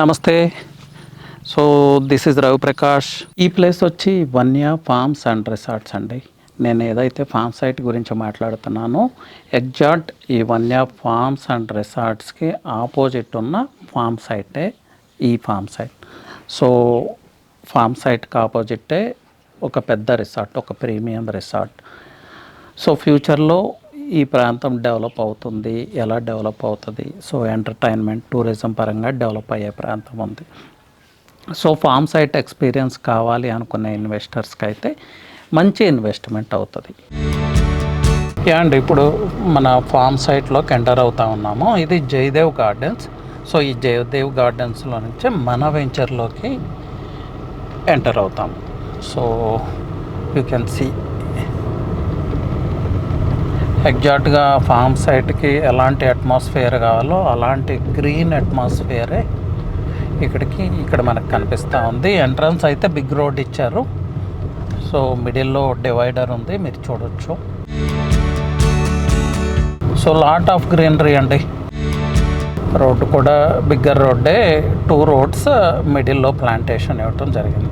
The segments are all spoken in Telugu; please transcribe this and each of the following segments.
నమస్తే. So this is Ravi Prakash ఈ ప్లేస్ వచ్చి వన్య ఫార్మ్స్ అండ్ రిసార్ట్స్ అండి. నేను ఏదైతే ఫామ్ సైట్ గురించి మాట్లాడుతున్నానో ఎగ్జాక్ట్ ఈ వన్య ఫార్మ్స్ అండ్ రిసార్ట్స్కి ఆపోజిట్ ఉన్న ఫార్మ్ సైటే ఈ ఫామ్ సైట్ సో ఫామ్ సైట్కి ఆపోజిటే ఒక పెద్ద రిసార్ట్ ఒక ప్రీమియం రిసార్ట్ సో ఫ్యూచర్లో ఈ ప్రాంతం డెవలప్ అవుతుంది. ఎలా డెవలప్ అవుతుంది? సో ఎంటర్టైన్మెంట్ టూరిజం పరంగా డెవలప్ అయ్యే ప్రాంతం ఉంది. సో ఫామ్ సైట్ ఎక్స్పీరియన్స్ కావాలి అనుకునే ఇన్వెస్టర్స్కి అయితే మంచి ఇన్వెస్ట్మెంట్ అవుతుంది. అండ్ ఇప్పుడు మన ఫామ్ సైట్లోకి ఎంటర్ అవుతా ఉన్నాము. ఇది జయదేవ్ గార్డెన్స్. సో ఈ జయదేవ్ గార్డెన్స్లో నుంచి మన వెంచర్లోకి ఎంటర్ అవుతాము. సో యూ కెన్ సీ ఎగ్జాక్ట్గా ఫామ్ సైట్కి ఎలాంటి అట్మాస్ఫియర్ కావాలో అలాంటి గ్రీన్ అట్మాస్ఫియరే ఇక్కడికి ఇక్కడ మనకు కనిపిస్తూ ఉంది. ఎంట్రన్స్ అయితే బిగ్ రోడ్ ఇచ్చారు. సో మిడిల్లో డివైడర్ ఉంది. మీరు చూడొచ్చు. సో లాట్ ఆఫ్ గ్రీనరీ అండి. రోడ్డు కూడా బిగ్గర్ రోడ్డే. టూ రోడ్స్ మిడిల్లో ప్లాంటేషన్ ఇవ్వటం జరిగింది.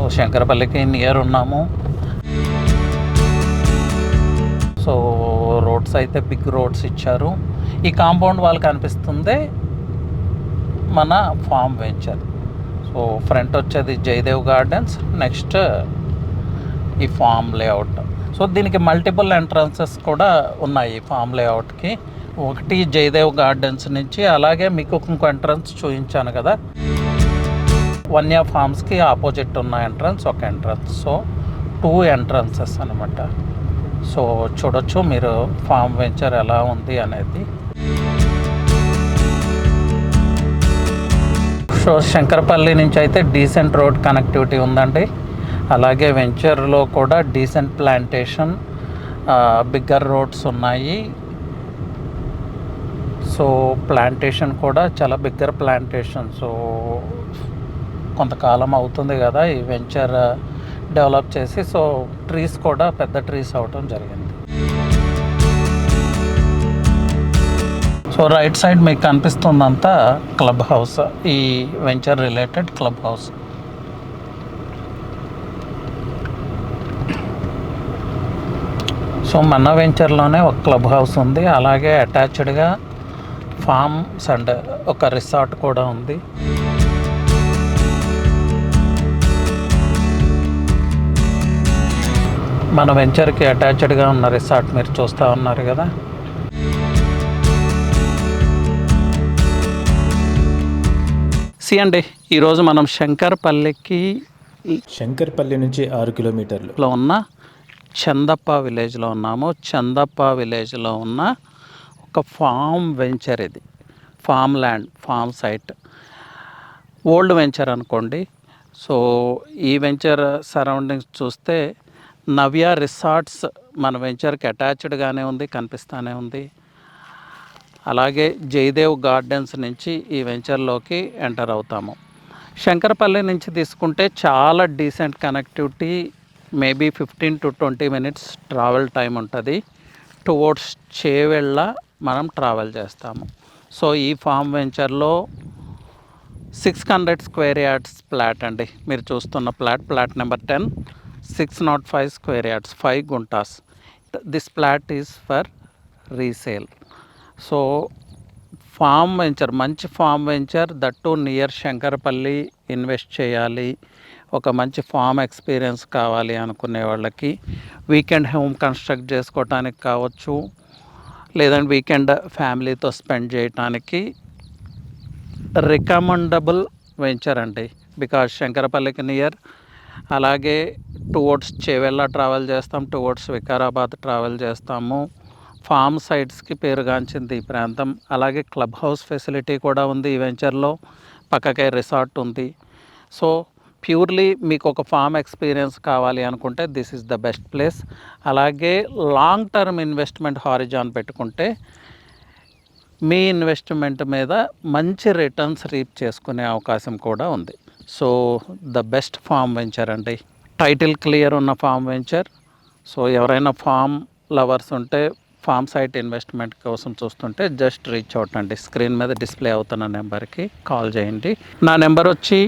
సో శంకరపల్లికి నియర్ ఉన్నాము. సో రోడ్స్ అయితే బిగ్ రోడ్స్ ఇచ్చారు. ఈ కాంపౌండ్ వాళ్ళకి అనిపిస్తుంది మన ఫామ్ వెంచర్ సో ఫ్రంట్ వచ్చేది జయదేవ్ గార్డెన్స్ నెక్స్ట్ ఈ ఫామ్ లేఅవుట్ సో దీనికి మల్టిపుల్ ఎంట్రన్సెస్ కూడా ఉన్నాయి ఈ ఫామ్ లేఅవుట్కి ఒకటి జయదేవ్ గార్డెన్స్ నుంచి అలాగే మీకు ఇంకో ఎంట్రన్స్ చూపించాను కదా. వన్య ఫార్మ్స్కి ఆపోజిట్ ఉన్న ఎంట్రన్స్ ఒక ఎంట్రన్స్. సో టూ ఎంట్రన్సెస్ అనమాట సో చూడొచ్చు మీరు ఫామ్ వెంచర్ ఎలా ఉంది అనేది. సో శంకరపల్లి నుంచి అయితే డీసెంట్ రోడ్ కనెక్టివిటీ ఉందండి. అలాగే వెంచర్లో కూడా డీసెంట్ ప్లాంటేషన్ బిగ్గర్ రోడ్స్ ఉన్నాయి. సో ప్లాంటేషన్ కూడా చాలా బిగ్గర్ ప్లాంటేషన్. సో కొంతకాలం అవుతుంది కదా ఈ వెంచర్ డెవలప్ చేసి సో ట్రీస్ కూడా పెద్ద ట్రీస్ అవటం జరిగింది. సో రైట్ సైడ్ మీకు కనిపిస్తుందంతా క్లబ్ హౌస్ ఈ venture related club house. So మన వెంచర్లోనే ఒక క్లబ్ హౌస్ ఉంది అలాగే అటాచ్డ్గా ఫార్మ్స్ అండ్ ఒక రిసార్ట్ కూడా ఉంది. మన వెంచర్కి అటాచ్డ్గా ఉన్న రిసార్ట్ మీరు చూస్తూ ఉన్నారు కదా. సి అండి ఈరోజు మనం శంకర్పల్లికి శంకర్పల్లి నుంచి ఆరు కిలోమీటర్లు. లో ఉన్న చందప్ప విలేజ్లో ఉన్నాము. చందప్ప విలేజ్లో ఉన్న ఒక ఫామ్ వెంచర్ ఇది. Farm land farm site. Old venture అనుకోండి. సో ఈ వెంచర్ సరౌండింగ్స్ చూస్తే నవ్య రిసార్ట్స్ మన వెంచర్కి అటాచ్డ్గానే ఉంది కనిపిస్తూనే ఉంది. అలాగే జయదేవ్ గార్డెన్స్ నుంచి ఈ వెంచర్లోకి ఎంటర్ అవుతాము. శంకరపల్లి నుంచి తీసుకుంటే చాలా decent connectivity maybe fifteen to twenty minutes travel time ఉంటుంది. టువర్డ్స్ చేవెళ్ళ మనం ట్రావెల్ చేస్తాము. సో ఈ ఫామ్ వెంచర్లో six hundred square yards plot అండి. మీరు చూస్తున్న plot plot number ten. Six not five square yards five guntas this plot is for resale so farm venture మంచి farm venture that near Shankarpally invest చేయాలి. ఒక మంచి ఫామ్ ఎక్స్పీరియన్స్ కావాలి అనుకునే వాళ్ళకి. వీకెండ్ హోమ్ కన్స్ట్రక్ట్ చేసుకోవటానికి కావచ్చు. లేదంటే వీకెండ్ ఫ్యామిలీతో స్పెండ్ చేయటానికి రికమెండబుల్ వెంచర్ అండి. బికాజ్ శంకరపల్లికి నియర్ అలాగే టువర్డ్స్ చేవెళ్ళ ట్రావెల్ చేస్తాం టువర్డ్స్ వికారాబాద్ ట్రావెల్ చేస్తాము. ఫామ్ సైట్స్కి పేరుగాంచింది ఈ ప్రాంతం. అలాగే క్లబ్ హౌస్ ఫెసిలిటీ కూడా ఉంది ఈ వెంచర్లో పక్కకే రిసార్ట్ ఉంది. సో ప్యూర్లీ మీకు ఒక ఫామ్ ఎక్స్పీరియన్స్ కావాలి అనుకుంటే this is the best place అలాగే లాంగ్ టర్మ్ ఇన్వెస్ట్మెంట్ హారిజాన్ పెట్టుకుంటే మీ ఇన్వెస్ట్మెంట్ మీద మంచి రిటర్న్స్ రీప్ చేసుకునే అవకాశం కూడా ఉంది. So the best farm venture అండి. టైటిల్ క్లియర్ ఉన్న ఫామ్ వెంచర్. సో ఎవరైనా ఫామ్ లవర్స్ ఉంటే ఫామ్ సైట్ ఇన్వెస్ట్మెంట్ కోసం చూస్తుంటే జస్ట్ రీచ్ అవుట్ అండి స్క్రీన్ మీద డిస్ప్లే అవుతున్న నెంబర్కి కాల్ చేయండి. నా నెంబర్ వచ్చి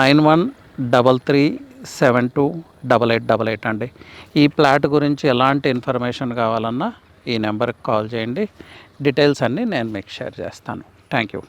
nine one double three seven two double eight double eight అండి. ఈ ప్లాట్ గురించి ఎలాంటి ఇన్ఫర్మేషన్ కావాలన్నా ఈ నెంబర్కి కాల్ చేయండి. డీటెయిల్స్ అన్నీ నేను మీకు షేర్ చేస్తాను. Thank you.